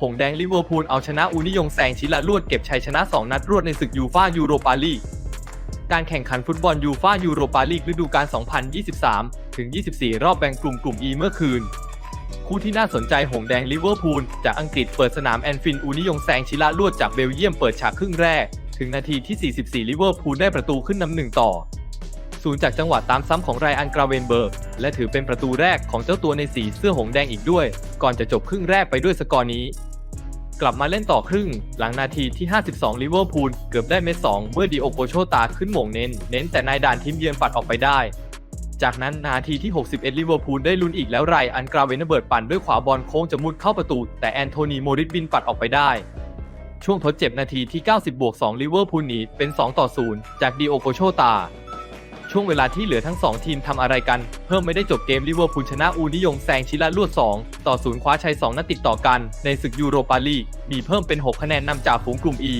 หงแดงลิเวอร์พูลเอาชนะอูนิยงแซงชิละรวดเก็บชัยชนะ 2 นัดรวดในศึกยูฟ่ายูโรปาลีกการแข่งขันฟุตบอลยูฟ่ายูโรปาลีกฤดูกาล 2023 ถึง 24 รอบแบ่งกลุ่มกลุ่ม E เมื่อคืน คู่ที่น่าสนใจหงแดงลิเวอร์พูลจากอังกฤษเปิดสนามแอนฟิลด์อูนิยงแซงชิละรวดจากเบลเยียมเปิดฉากครึ่งแรก ถึงนาทีที่ 44 ลิเวอร์พูลได้ประตูขึ้นนำหนึ่งต่อ ศูนย์จากจังหวะตามซ้ำของไรอันกราเวนเบิร์ก และถือเป็นประตูแรกของเจ้าตัวในสีเสื้อหงแดงอีกด้วย ก่อนจะจบครึ่งแรกไปด้วยสกอร์นี้ กลับมาเล่นต่อครึ่ง หลังนาทีที่ 52 ลิเวอร์พูลเกือบได้เม็ดสองเมื่อดิโอโกโชตาขึ้นหม่งเน้น เน้นแต่นายด่านทีมเยือนปัดออกไปได้ จากนั้นนาทีที่ 61 ลิเวอร์พูลได้ลุ้นอีกแล้วไรอันกราเวนเบิร์ตปั่นด้วยขวาบอลโค้งจะมุดเข้าประตู แต่แอนโทนีโมริสบินปัดออกไปได้ช่วงทดเจ็บนาทีที่ 90 บวก 2 ลิเวอร์พูลหนีเป็น 2 ต่อ 0 จากดิโอโกโชตา ช่วงเวลาที่เหลือทั้ง 2 ทีมทำอะไรกัน เพิ่มไม่ได้จบเกมลิเวอร์พูลชนะอูนิยงแซงชิละลวด 2 ต่อศูนย์คว้าชัย 2 นัดติดต่อกัน ในศึกยูโรปาลีกมีเพิ่มเป็น 6 คะแนนนำจากฝูงกลุ่ม E